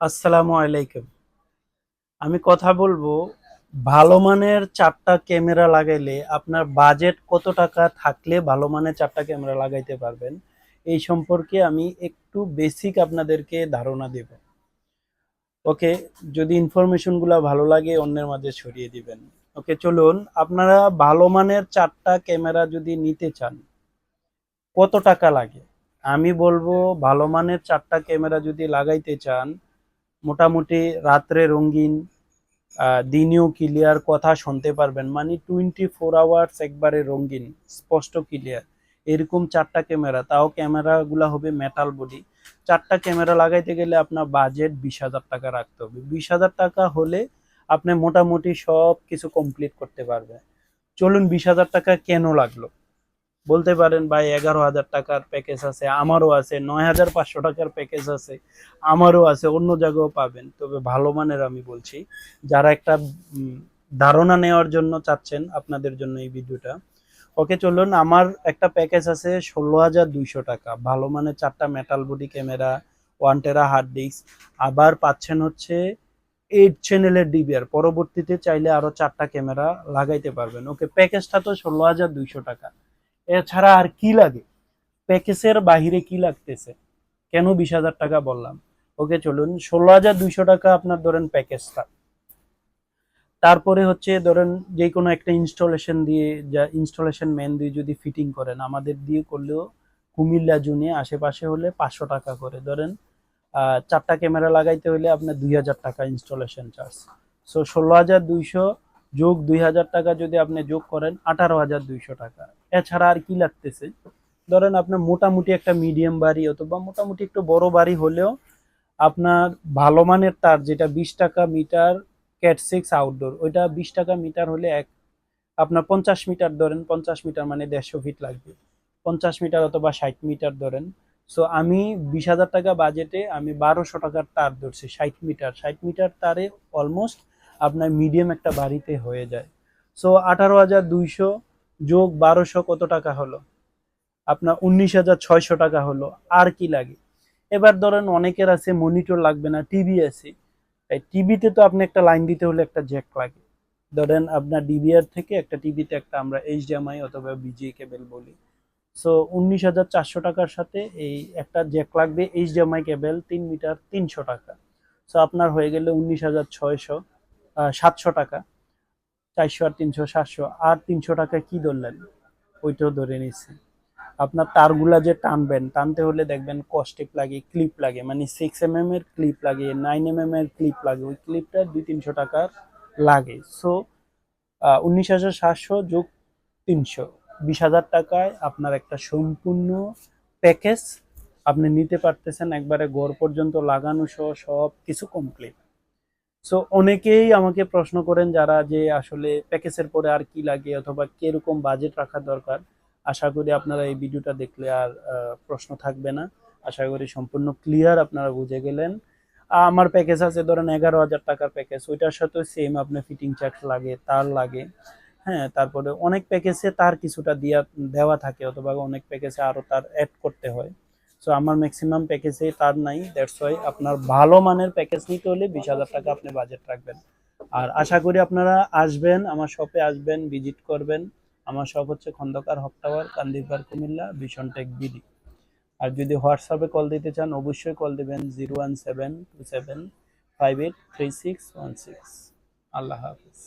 আসসালামু আলাইকুম। আমি কথা বলব, ভালো মানের চারটা ক্যামেরা লাগাইলে আপনার বাজেট কত টাকা থাকলে ভালো মানের চারটা ক্যামেরা লাগাইতে পারবেন? এই সম্পর্কে আমি একটু বেসিক আপনাদেরকে ধারণা দেব। ওকে, যদি ইনফরমেশনগুলো ভালো লাগে অন্যের মাঝে ছড়িয়ে দিবেন। ওকে, চলুন, আপনারা ভালো মানের চারটা ক্যামেরা যদি নিতে চান, কত টাকা লাগে? আমি বলব, ভালো মানের চারটা ক্যামেরা যদি লাগাইতে চান মোটামুটি রাত্রে রঙিন দিনেও ক্লিয়ার কথা শুনতে পারবেন। মানে টোয়েন্টি ফোর আওয়ার্স একবারে রঙিন, স্পষ্ট ক্লিয়ার এরকম চারটা ক্যামেরা তাও ক্যামেরাগুলো হবে মেটাল বডি চারটা ক্যামেরা লাগাইতে গেলে আপনার বাজেট বিশ হাজার টাকা রাখতে হবে। বিশ হাজার টাকা হলে আপনি মোটামুটি সব কিছু কমপ্লিট করতে পারবে চলুন বিশ হাজার টাকা কেন লাগল? বলতে পারেন ভাই এগারো হাজার টাকার প্যাকেজ আছে, আমারও আছে, নয় হাজার পাঁচশো টাকার প্যাকেজ আছে, আমারও আছে, অন্য জায়গাও পাবেন। তবে ভালো মানের আমি বলছি, যারা একটা ধারণা নেওয়ার জন্য চাচ্ছেন আপনাদের জন্য এই ভিডিওটা। ওকে, চলুন, আমার একটা প্যাকেজ আছে ষোলো হাজার দুইশো টাকা। ভালো মানের চারটা metal body camera one tera hard disk আবার পাচ্ছেন হচ্ছে এইট চ্যানেলের ডিবিআর পরবর্তীতে চাইলে আরও চারটা ক্যামেরা লাগাইতে পারবেন। ওকে প্যাকেজটা তো ষোলো হাজার দুইশো টাকা। এছাড়া আর কি লাগে? প্যাকেজের বাহিরে কি লাগতেছে? কেন বিশ হাজার টাকা বললাম? ওকে চলুন, ষোলো হাজার দুইশো টাকা আপনার ধরেন প্যাকেজটা। তারপরে হচ্ছে ধরেন যে কোনো একটা ইনস্টলেশন দিয়ে, যা ইনস্টলেশন ম্যান দিয়ে যদি ফিটিং করেন, আমাদের দিয়ে করলেও কুমিল্লা জুনে আশেপাশে হলে পাঁচশো টাকা করে। ধরেন চারটা ক্যামেরা লাগাইতে হলে আপনার দুই হাজার টাকা ইনস্টলেশন চার্জ সো ষোলো হাজার দুইশো যোগ দুই হাজার টাকা যদি আপনি যোগ করেন, আঠারো হাজার দুইশো টাকা। এছাড়া আর কি লাগতেছে? ধরেন আপনার মোটামুটি একটা মিডিয়াম বাড়ি অথবা মোটামুটি একটু বড় বাড়ি হলেও আপনার ভালো মানের তার, যেটা বিশ টাকা মিটার ক্যাট সিক্স আউটডোর ওইটা বিশ টাকা মিটার হলে এক, আপনার পঞ্চাশ মিটার ধরেন, পঞ্চাশ মিটার মানে দেড়শো ফিট লাগবে। পঞ্চাশ মিটার অথবা ষাট মিটার ধরেন। সো আমি বিশ হাজার টাকা বাজেটে আমি বারোশো টাকার তার ধরছি, ষাট মিটার। ষাট মিটার তারে অলমোস্ট আপনার মিডিয়াম একটা বাড়িতে হয়ে যায়। সো আঠারো হাজার দুইশো যোগ বারোশো কত টাকা হলো? আপনার উনিশ হাজার ছয়শো টাকা হলো। আর কি লাগে? এবার ধরেন অনেকের আছে মনিটর লাগবে না টিভি আছে। তাই টিভিতে তো আপনি একটা লাইন দিতে হলে একটা জ্যাক লাগে। ধরেন আপনার ডিবিআর থেকে একটা টিভিতে একটা আমরা এইচডিএমআই অথবা বিজিএ কেবেল বলি। সো উনিশ হাজার চারশো টাকার সাথে এই একটা জ্যাক লাগবে এইচডিএমআই কেবেল তিন মিটার তিনশো টাকা। সো আপনার হয়ে গেলে উনিশ হাজার ছয়শো। সাতশো টাকা। চারশো আর তিনশো, সাতশো। আর তিনশো টাকা কি ধরলেন? ওইটাও ধরে নিচ্ছে। আপনার তারগুলা যে টানবেন, টানতে হলে দেখবেন কস্টেপ লাগে ক্লিপ লাগে। মানে সিক্স এম এর ক্লিপ লাগে নাইন এম এর ক্লিপ লাগে। ওই ক্লিপটা দুই তিনশো টাকার লাগে। সো উনিশ হাজার সাতশো যোগ তিনশো। বিশ হাজার টাকায় আপনার একটা সম্পূর্ণ প্যাকেজ আপনি নিতে পারতেছেন। একবারে ঘর পর্যন্ত লাগানো সহ সব কিছু কমপ্লিট সো অনেকেই আমাকে প্রশ্ন করেন যারা যে আসলে প্যাকেজের পরে আর কি লাগে অথবা কীরকম বাজেট রাখা দরকার। আশা করি আপনারা এই ভিডিওটা দেখলে আর প্রশ্ন থাকবে না। আশা করি সম্পূর্ণ ক্লিয়ার আপনারা বুঝে গেলেন। আমার প্যাকেজ আছে ধরেন এগারো হাজার টাকার প্যাকেজ ওইটার সাথে সেম আপনার ফিটিং চার্জ লাগে, তার লাগে। হ্যাঁ তারপরে অনেক প্যাকেজে তার কিছুটা দেওয়া থাকে অথবা অনেক প্যাকেজে আরও তার অ্যাড করতে হয়। সো আমার ম্যাক্সিমাম প্যাকেজে তার নাই দ্যাটস ওয়াই আপনার ভালো মানের প্যাকেজ নিতে হলে বিশ হাজার টাকা আপনি বাজেট রাখবেন। আর আশা করি আপনারা আসবেন, আমার শপে আসবেন ভিজিট করবেন। আমার শপ হচ্ছে Khandaker Haque tower, Kandirpar, Comilla, vision tech BD আর যদি হোয়াটসঅ্যাপে কল দিতে চান, অবশ্যই কল দিবেন zero one seven two seven five eight three six one six Allah হাফিজ।